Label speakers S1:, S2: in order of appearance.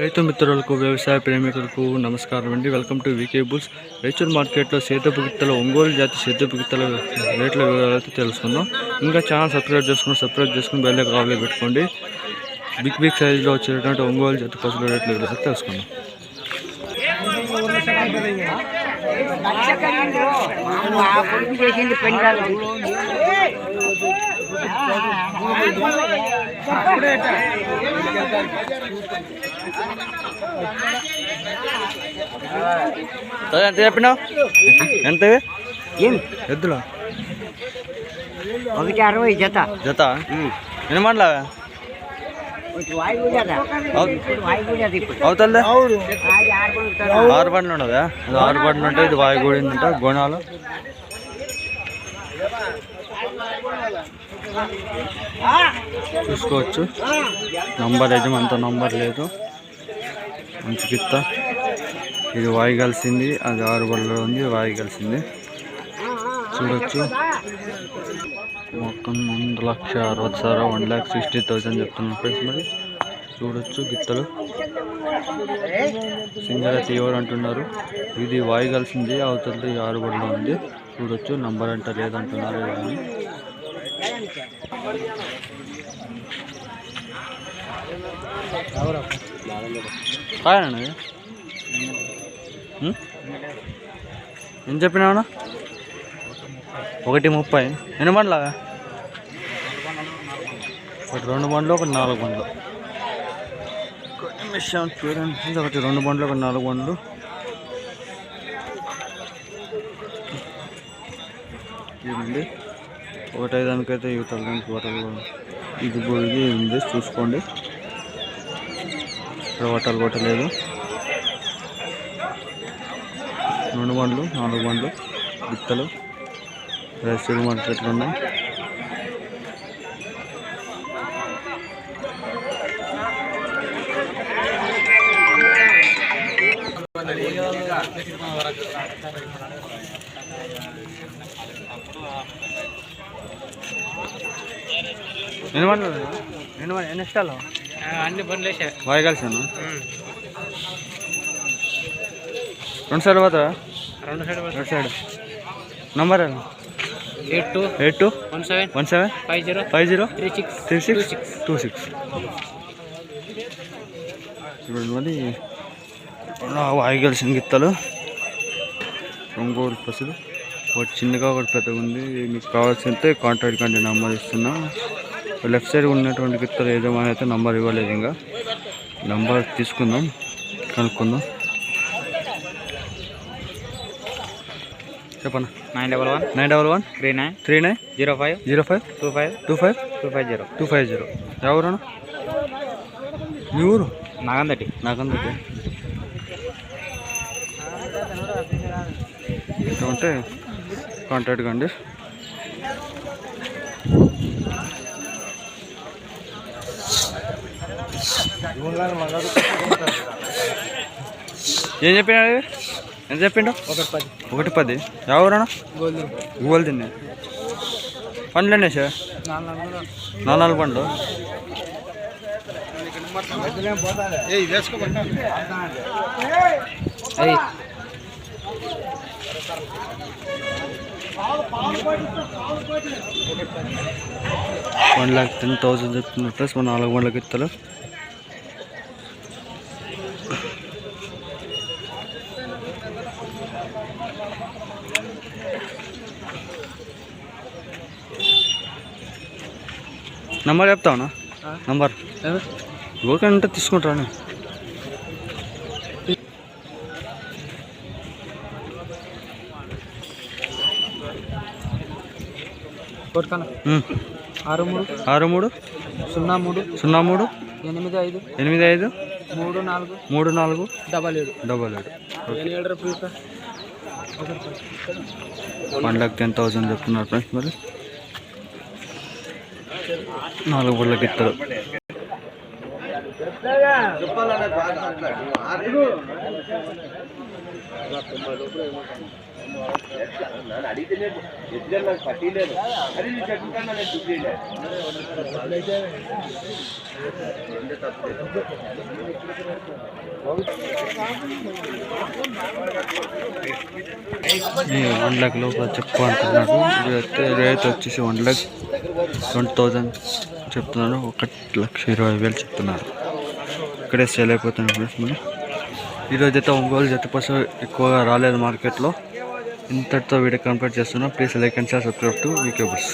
S1: రైతు మిత్రులకు వ్యవసాయ ప్రేమికులకు నమస్కారం అండి. Welcome to VK bulls Raichur మార్కెట్లో సేతపు గిత్తల ఒంగోలు జాతి సేతపు గిత్తల రేట్ల వివరాలు అయితే తెలుసుకుందాం. ఇంకా ఛానల్ సబ్స్క్రైబ్ చేసుకుని సబ్స్క్రైబ్ చేసుకుని బెల్ కావాలి పెట్టుకోండి. బిగ్ బిగ్ సైజులో వచ్చేటటువంటి ఒంగోలు జాతి పశువుల రేట్ల వివరాలు తెలుసుకుందాం.
S2: చేసింది
S1: ఎంత చెప్పినావు? ఎంత ఎద్దులు?
S2: ఒకటి అరవై జత.
S1: జత? ఎన్ని మండలా? అవుతుందా ఆరు బండ్లు ఉండదా ఆరు బండ్లు ఉంటాయి ఇది వాయుగూడి ఉంట గుణాలు చూసుకోవచ్చు. నంబర్ అయితే అంత నంబర్ లేదు. మంచి గిత్త ఇది వాయి కలిసింది అది ఆరు బళ్ళలో ఉంది వాయి కలిసింది. చూడొచ్చు. మొత్తం రెండు లక్ష అరవై sir one lakh sixty thousand చెప్తున్నారు ఫ్రెండ్స్ మరి. చూడొచ్చు గిత్తలు. సింగల్ తీవర్ అంటున్నారు. ఇది వాయి కలిసింది అవతలది బళ్ళలో ఉంది. చూడొచ్చు నంబర్ అంట లేదంటున్నారు కానీ కాయనా ఏం చెప్పినావునా? ఒకటి ముప్పై. ఎన్ని బండ్లాగా ఒకటి రెండు బండ్లు ఒకటి నాలుగు బండ్లు. విషయం చూడండి. ఒకటి రెండు బండ్లు ఒకటి నాలుగు బండ్లు. ఇదండి ఒకటైదానికైతే దానికైతే యువతల ఇది కూడా ఉంది. చూసుకోండి. ఇక్కడ వటలు కొట్టలేదు రెండు బండ్లు నాలుగు బండ్లు బిత్తలు రైతులు మార్కెట్లు ఉన్నాయి? ఎన్ని బండ్లు ఎన్ని ఎన్ని ఇష్టాలు
S2: అన్ని బండ్లు వేసా
S1: బాగా కలిసాను రెండు సైడ్ పోతావా?
S2: రెండు సైడ్
S1: రెండు side. Number
S2: eight two.
S1: Eight two?
S2: One seven.
S1: One seven?
S2: Five zero.
S1: Five zero?
S2: Three six.
S1: Three six? Two six. చూడండి మరి వాయి కలిసిన గిత్తలు. ఒంగోలు పసులు. ఒకటి చిన్నగా ఒకటి పెద్దగా ఉంది మీకు కావాల్సింటే కాంటాక్ట్ కంటే నంబర్ ఇస్తున్నా. లెఫ్ట్ సైడ్ ఉన్నటువంటి గిత్తలు యజమాని అయితే నంబర్ ఇవ్వలేదు ఇంకా. నంబర్ తీసుకుందాం. కనుక్కుందాం. చెప్పన్నా
S2: nine double one.
S1: Nine double one?
S2: Three nine.
S1: Three nine?
S2: Zero five.
S1: Zero five?
S2: Two five.
S1: Two five?
S2: Two five zero.
S1: Two five zero. ఎవరు? మీ ఊరు?
S2: నాగందటి.
S1: ఇట్లా ఉంటే కాంటాక్ట్ కండి. ఏం చెప్పినాడు? ఎంత చెప్పిండు?
S2: ఒకటి పది.
S1: ఒకటి పది ఎవరన్నా? గూగుల్ తిన్నా పండ్లు అండి సార్? నాలుగు నాలుగు పండ్లు
S2: అయ్యి
S1: వన్ ల్యాక్ టెన్ థౌసండ్ చెప్తున్నారు ప్లస్ మన నాలుగు వందలకి ఇస్తారు నంబర్ చెప్తావునా నంబర్. ఎవరికంటే తీసుకుంటాను
S2: ఆరు మూడు.
S1: ఆరు మూడు.
S2: సున్నా మూడు.
S1: సున్నా మూడు.
S2: ఎనిమిది ఐదు.
S1: ఎనిమిది ఐదు.
S2: మూడు నాలుగు.
S1: మూడు నాలుగు.
S2: డబల్ ఏడు.
S1: డబల్ ఏడు
S2: ఏడు రూపాయలు.
S1: వన్ ల్యాక్ టెన్ థౌసండ్ చెప్తున్నారు ఫ్రెండ్స్ మరి? నాలుగు బళ్ళకి ఇస్తారు వన్ ల్యాక్ లోపల చెప్పు అంటున్నాడు. అయితే రేట్ వచ్చేసి వన్ ల్యాక్ ట్వంటీ థౌజండ్ చెప్తున్నాను ఒక లక్ష ఇరవై వేలు చెప్తున్నారు. ఇక్కడే సేల్ అయిపోతుంది ఫ్రెండ్స్ మనం ఈరోజు అయితే ఒంగోలు జత ఎక్కువగా రాలేదు మార్కెట్లో ఇంతటితో వీడియో కంప్లీట్ చేస్తున్నాం. Please like and share subscribe to వీకేబుల్స్